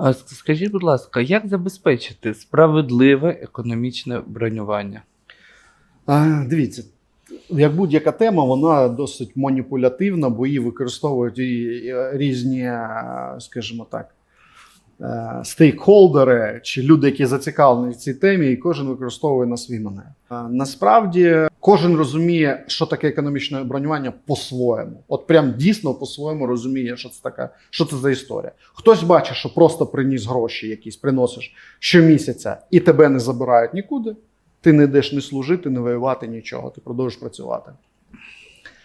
А скажіть, будь ласка, як забезпечити справедливе економічне бронювання? А, Дивіться, як будь-яка тема, вона досить маніпулятивна, бо її використовують і різні, скажімо так, стейкхолдери чи люди, які зацікавлені в цій темі, і кожен використовує на свій манер. Е, Насправді кожен розуміє, що таке економічне бронювання по-своєму. От прям дійсно по-своєму розуміє, що це таке, що це за історія. Хтось бачить, що просто приніс гроші, якісь приносиш щомісяця, і тебе не забирають нікуди. Ти не йдеш не служити, не воювати, нічого, ти продовжуєш працювати.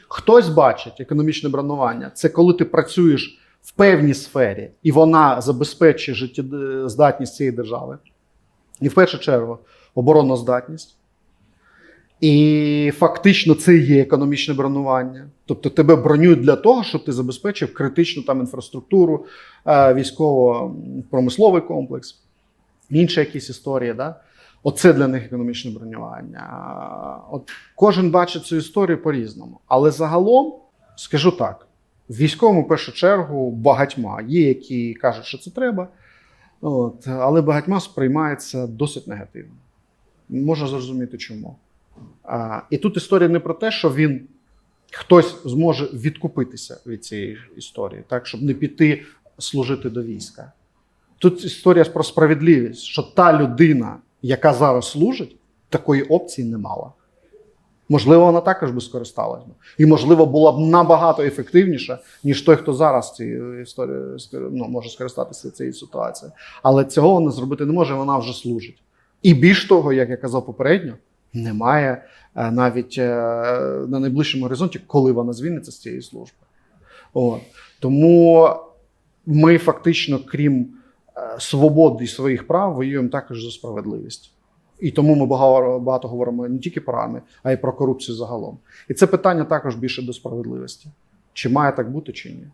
Хтось бачить економічне бронювання це коли ти працюєш в певній сфері, і вона забезпечує життєздатність цієї держави. І в першу чергу обороноздатність. І фактично це є економічне бронювання. Тобто тебе бронюють для того, щоб ти забезпечив критичну там інфраструктуру, е, військово-промисловий комплекс, інші якісь історії. Да? Оце для них економічне бронювання. От кожен бачить цю історію по-різному. Але загалом, скажу так: військовому, в першу чергу, багатьма є, які кажуть, що це треба, от, але багатьма сприймається досить негативно. Можна зрозуміти чому. А, і тут історія не про те, що він хтось зможе відкупитися від цієї історії, так, щоб не піти служити до війська. Тут історія про справедливість, що та людина, яка зараз служить, такої опції не мала. Можливо, вона також би скористалась. І, можливо, була б набагато ефективніша, ніж той, хто зараз цією історією ну, може скористатися цією ситуацією. Але цього вона зробити не може, вона вже служить. І більш того, як я казав попередньо, немає е, навіть е, на найближчому горизонті, коли вона звільниться з цієї служби. От. Тому ми фактично, крім е, свободи і своїх прав, воюємо також за справедливість. І тому ми багато, багато говоримо не тільки про армію, а й про корупцію загалом. І це питання також більше до справедливості. Чи має так бути, чи ні?